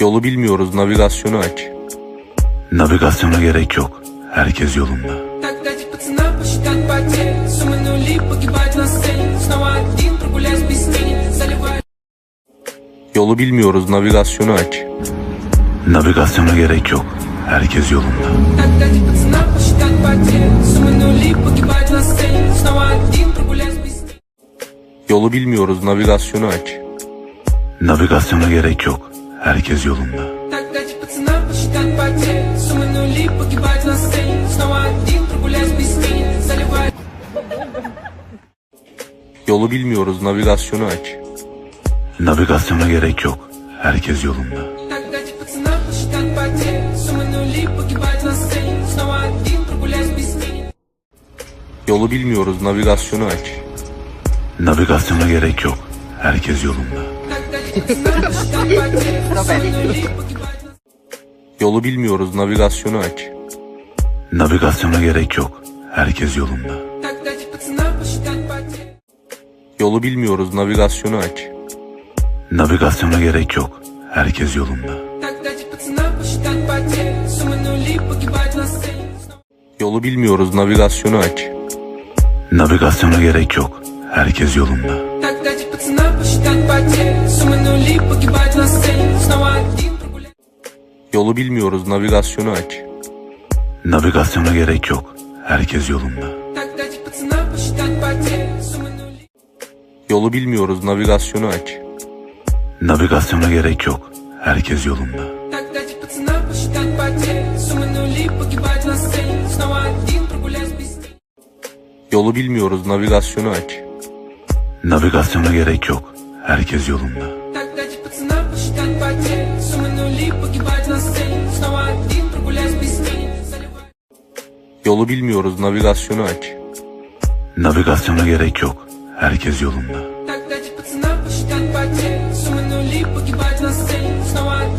Yolu bilmiyoruz, navigasyonu aç. Navigasyona gerek yok. Herkes yolunda. Yolu bilmiyoruz, navigasyonu aç. Navigasyona gerek yok. Herkes yolunda. Yolu bilmiyoruz, navigasyonu aç. Navigasyona gerek yok. Herkes yolunda. Yolu bilmiyoruz, navigasyonu aç. Navigasyona gerek yok. Herkes yolunda. Yolu bilmiyoruz, navigasyonu aç. Navigasyona gerek yok. Herkes yolunda. Yolu bilmiyoruz, navigasyonu aç. Navigasyona gerek yok. Herkes yolunda. Yolu bilmiyoruz, navigasyonu aç. Navigasyona gerek yok. Herkes yolunda. Yolu bilmiyoruz, navigasyonu aç. Navigasyona gerek yok. Herkes yolunda. Yolu bilmiyoruz, navigasyonu aç. Navigasyona gerek yok. Herkes yolunda. Yolu bilmiyoruz, navigasyonu aç. Navigasyona gerek yok. Herkes yolunda. Yolu bilmiyoruz, navigasyonu aç. Navigasyona gerek yok. Herkes yolunda погибать на сцене, вставать, дым, прогулясь без тени, заливать... Yolu bilmiyoruz, navigasyonu aç. Navigasyona gerek yok. Herkes yolunda. Так дайте пацанам посчитать потери, суммы нули, погибать на сцене, вставать,